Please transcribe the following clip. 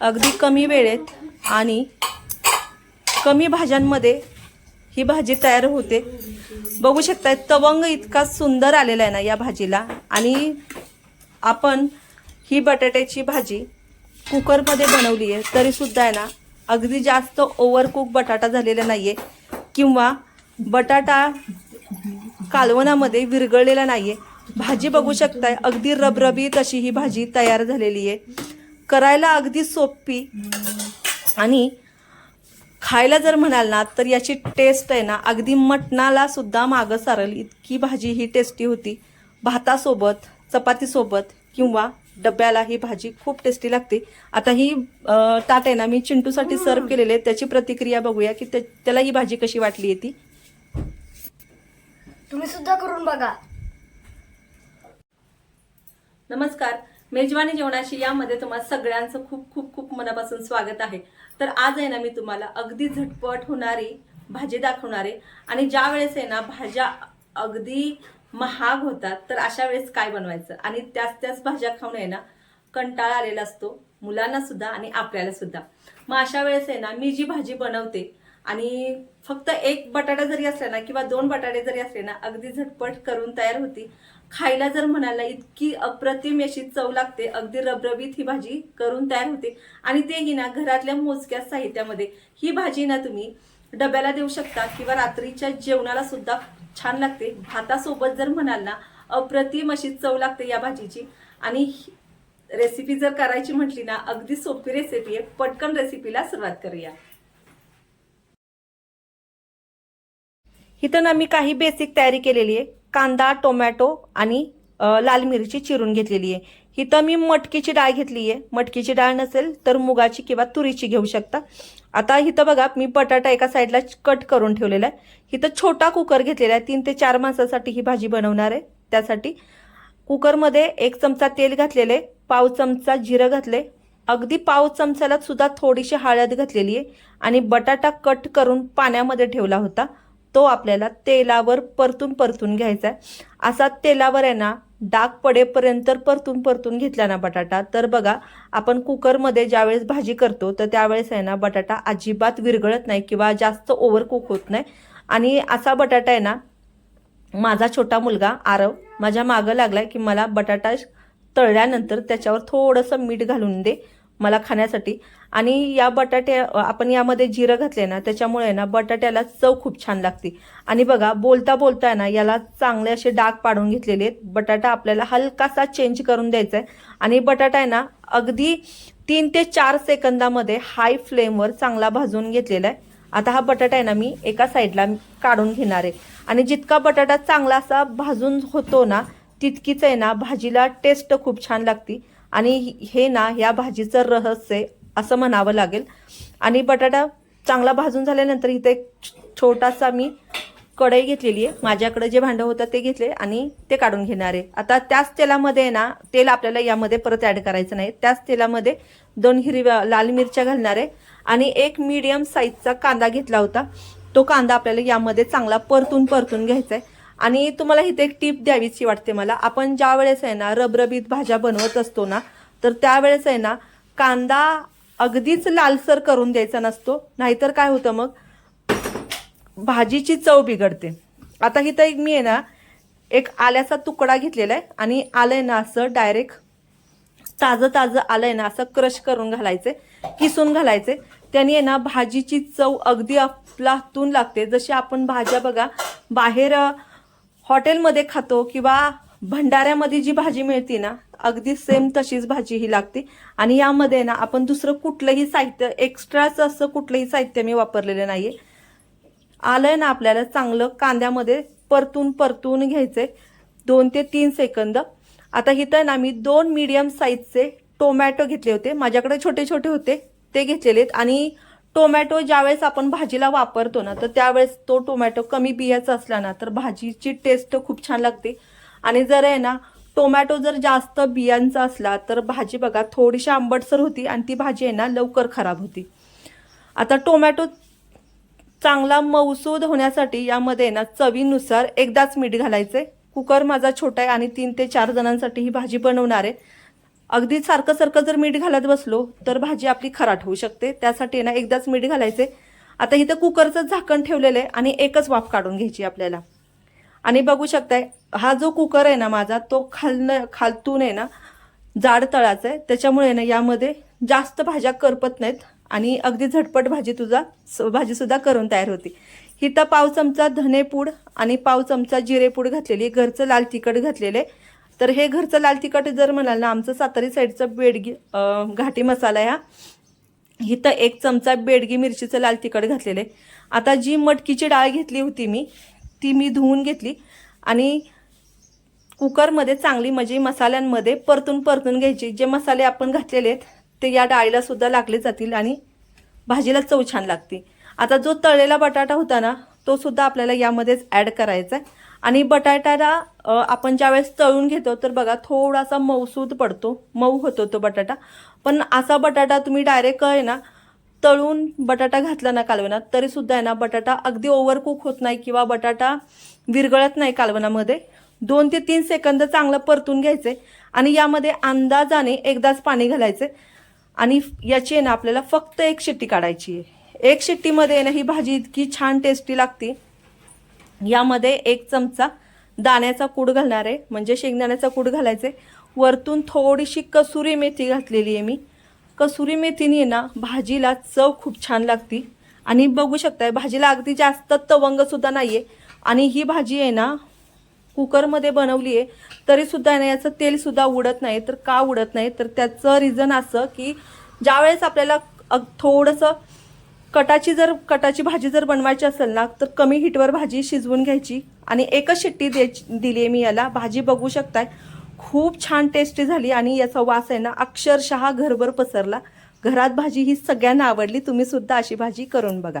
अगदी कमी वेळेत आणि कमी भाज्यांमध्ये ही भाजी तयार होते. बघू शकताय तवंग इतका सुंदर आलेला आहे ना या भाजीला. आणि आपण ही बटाट्याची भाजी कुकरमध्ये बनवली आहे. तरीसुद्धा आहे ना अगदी जास्त ओव्हरकुक बटाटा झालेला नाही आहे किंवा बटाटा कालवणामध्ये विरघळलेला नाही आहे भाजी बघू शकताय अगदी रबरबीत अशी ही भाजी तयार झालेली आहे. करायला अगदी सोपी. आणि खायला जर म्हणाल ना तर याची टेस्ट आहे ना अगदी मटणाला सुद्धा मागं सारल. इतकी भाजी ही टेस्टी होती. भातासोबत चपातीसोबत किंवा डब्याला ही भाजी खूप टेस्टी लागते. आता ही ताट आहे ना मी चिंटूसाठी सर्व केलेले आहे. त्याची प्रतिक्रिया बघूया की त्या- त्याला ही भाजी कशी वाटली आहे ती. तुम्ही सुद्धा करून बघा. नमस्कार. मेजवानी जेवणाशी यामध्ये तुम्हाला सगळ्यांचं खूप खूप खूप मनापासून स्वागत आहे. तर आज आहे ना मी तुम्हाला अगदी झटपट होणारी भाजी दाखवणारे आणि ज्या वेळेस आहे ना भाज्या अगदी महाग होतात तर अशा वेळेस काय बनवायचं? आणि त्याच त्याच भाज्या खाऊन आहे ना कंटाळा आलेला असतो. मुलांना सुद्धा आणि आपल्याला सुद्धा. मग अशा वेळेस आहे ना मी जी भाजी बनवते आणि फक्त एक बटाटा जरी असला ना किंवा दोन बटाटे जरी असले ना अगदी झटपट करून तयार होती. खायला जर म्हणाला इतकी अप्रतिम अशी चव लागते अगदी रबरबीत ही भाजी करून तयार होते. आणि तेही ना घरातल्या मोजक्या साहित्यामध्ये ही भाजी ना तुम्ही डब्याला देऊ शकता किंवा रात्रीच्या जेवणाला सुद्धा छान लागते. भातासोबत जर म्हणाल ना अप्रतिम अशी चव लागते या भाजीची. आणि रेसिपी जर करायची म्हटली ना अगदी सोपी रेसिपी आहे. पटकन रेसिपीला सुरुवात करूया. इथं ना मी काही बेसिक तयारी केलेली आहे. कांदा टोमॅटो आणि लाल मिरची चिरून घेतलेली आहे. इथं मी मटकीची डाळ घेतली आहे मटकीची डाळ नसेल तर मुगाची किंवा तुरीची घेऊ शकता. आता इथं बघा मी बटाटा एका साईडला कट करून ठेवलेला आहे. इथं छोटा कुकर घेतलेला आहे. तीन ते चार माणसासाठी ही भाजी बनवणार आहे. त्यासाठी कुकरमध्ये एक चमचा तेल घातलेले पाव चमचा जिरं घातले. अगदी पाव चमचाला सुद्धा थोडीशी हळद घातलेली आहे. आणि बटाटा कट करून पाण्यामध्ये ठेवला होता. तो आपल्याला तेलावर परतून परतून घ्यायचा आहे. असा तेलावर आहे ना डाग पडेपर्यंत परतून परतून घेतला ना बटाटा. तर बघा आपण कुकरमध्ये ज्यावेळेस भाजी करतो तर त्यावेळेस आहे ना बटाटा अजिबात विरघळत नाही किंवा जास्त ओव्हर कुक होत नाही. आणि असा बटाटा आहे ना माझा छोटा मुलगा आरव माझ्या मागं लागलाय की मला बटाटा तळल्यानंतर त्याच्यावर थोडंसं मीठ घालून दे. मला खाण्यासाठी. आणि या बटाट्या आपण यामध्ये जिरं घातले ना त्याच्यामुळे ना बटाट्याला चव खूप छान लागते. आणि बघा बोलता बोलता ना याला चांगले असे डाग पाडून घेतलेले आहेत. बटाटा आपल्याला हलकासा चेंज करून द्यायचा आहे आणि बटाटा आहे ना अगदी तीन ते चार सेकंदामध्ये हाय फ्लेमवर चांगला भाजून घेतलेला आहे आता हा बटाटा आहे ना मी एका साईडला काढून घेणार आहे. आणि जितका बटाटा चांगला असा भाजून होतो ना तितकीच आहे ना भाजीला टेस्ट खूप छान लागते. आणि हे ना ह्या भाजीचं रहस्य आहे असं म्हणावं लागेल. आणि बटाटा चांगला भाजून झाल्यानंतर इथे एक छोटासा मी कढई घेतलेली आहे. माझ्याकडे जे भांडं होतं ते घेतले आणि ते काढून घेणार आहे. आता त्याच तेलामध्ये आहे ना तेल आपल्याला यामध्ये परत ॲड करायचं नाही. त्याच तेलामध्ये दोन हिरव्या लाल मिरच्या घालणार आहे. आणि एक मीडियम साईजचा कांदा घेतला होता. तो कांदा आपल्याला यामध्ये चांगला परतून परतून घ्यायचा आहे. आणि तुम्हाला इथे एक टीप द्यावीची वाटते मला. आपण ज्या वेळेस आहे ना रबरबीत भाज्या बनवत असतो ना तर त्यावेळेस आहे ना कांदा अगदीच लालसर करून द्यायचा नसतो. नाहीतर काय होतं मग? भाजीची चव बिघडते. आता इथं एक मी आहे ना एक आल्याचा तुकडा घेतलेला आहे आणि आलं आहे ना असं डायरेक्ट ताजं ताजं आलंय ना असं क्रश करून घालायचे किसून घालायचे त्याने आहे ना भाजीची चव अगदी अफलातून लागते. जशी आपण भाज्या बघा बाहेर हॉटेलमध्ये खातो किंवा भंडाऱ्यामध्ये जी भाजी मिळते ना अगदी सेम तशीच भाजी ही लागते. आणि यामध्ये ना आपण दुसरं कुठलंही साहित्य एक्स्ट्राचं असं कुठलंही साहित्य मी वापरलेलं नाहीये. आलंय ना आपल्याला चांगलं कांद्यामध्ये परतून परतून घ्यायचंय. दोन ते तीन सेकंद. आता इथं ना मी दोन मीडियम साईजचे टोमॅटो घेतले होते. माझ्याकडे छोटे छोटे होते. ते घेतलेले आहेत. आणि टोमॅटो ज्यावेळेस आपण भाजीला वापरतो ना तर त्यावेळेस तो टोमॅटो कमी बियाचा असला ना तर भाजीची टेस्ट खूप छान लागते. आणि जर आहे ना टोमॅटो जर जास्त बियांचा असला तर भाजी बघा थोडीशी आंबटसर होती आणि ती भाजी आहे ना लवकर खराब होती. आता टोमॅटो चांगला मऊसूद होण्यासाठी यामध्ये ना चवीनुसार एकदाच मीठ घालायचे कुकर माझा छोटा आहे आणि तीन ते चार जणांसाठी ही भाजी बनवणार आहे. अगदी सारखं सारखं जर मीठ घालत बसलो तर भाजी आपली खराट होऊ शकते. त्यासाठी ना एकदाच मीठ घालायचे. आता इथं कुकरचं झाकण ठेवलेलं आहे आणि एकच वाफ काढून घ्यायची आपल्याला. आणि बघू शकताय हा जो कुकर आहे ना माझा तो खालनं खालतून आहे ना जाड तळाचा आहे. त्याच्यामुळे ना यामध्ये जास्त भाज्या करपत नाहीत आणि अगदी झटपट भाजी तुझा भाजीसुद्धा करून तयार होती. हिथं पाव चमचा धनेपूड आणि पाव चमचा जिरेपूड घातलेली आहे. घरचं लाल तिखट घातलेले तर हे घरचं लाल तिखट जर म्हणाल ना आमचं सातारी साईडचं बेडगी घाटी मसाला आहे हा इथं एक चमचा बेडगी मिरचीचं लाल तिखट घातलेलं आहे. आता जी मटकीची डाळ घेतली होती मी ती मी धुवून घेतली आणि कुकरमध्ये चांगली म्हणजे मसाल्यांमध्ये परतून परतून घ्यायची. जे मसाले आपण घातलेले आहेत ते या डाळीला सुद्धा लागले जातील आणि भाजीला चव छान लागते. आता जो तळलेला बटाटा होता ना तो सुद्धा आपल्याला यामध्येच ॲड करायचा आहे. आणि बटाट्याला आपण ज्यावेळेस तळून घेतो तर बघा थोडासा मऊसूद पडतो. मऊ होतो तो बटाटा. पण असा बटाटा तुम्ही डायरेक्ट आहे ना तळून बटाटा घातला ना कालवणात तरी सुद्धा आहे ना बटाटा अगदी ओव्हरकुक होत नाही किंवा बटाटा विरगळत नाही कालवणामध्ये दोन ते तीन सेकंद चांगलं परतून घ्यायचे आणि यामध्ये अंदाजाने एकदाच पाणी घालायचे. आणि याची आहे ना आपल्याला फक्त एक शिट्टी काढायची आहे. एक शिट्टीमध्ये आहे ना ही भाजी इतकी छान टेस्टी लागते. यामध्ये एक चमचा दाण्याचा कूड घालणार आहे. म्हणजे शेंगदाण्याचा कूड घालायचे वरतून थोडीशी कसुरी मेथी घातलेली आहे मी. कसुरी मेथीने आहे ना भाजीला चव खूप छान लागती. आणि बघू शकताय भाजीला अगदी जास्त तवंगसुद्धा नाही आहे आणि ही भाजी आहे ना कुकरमध्ये बनवली आहे तरीसुद्धा ना याचं तेलसुद्धा उडत नाही. तर का उडत नाही? तर त्याचं रिझन असं की ज्यावेळेस आपल्याला अग थोडंसं कटाची जर कटाची भाजी जर बनवायची असेल ना तर कमी हिटवर भाजी शिजवून घ्यायची आणि एकच शिट्टी द्यायची दिली आहे मी याला. भाजी बघू शकताय. खूप छान टेस्टी झाली आणि याचा वास आहे ना अक्षरशः घरभर पसरला. घरात भाजी ही सगळ्यांना आवडली. तुम्ही सुद्धा अशी भाजी करून बघा.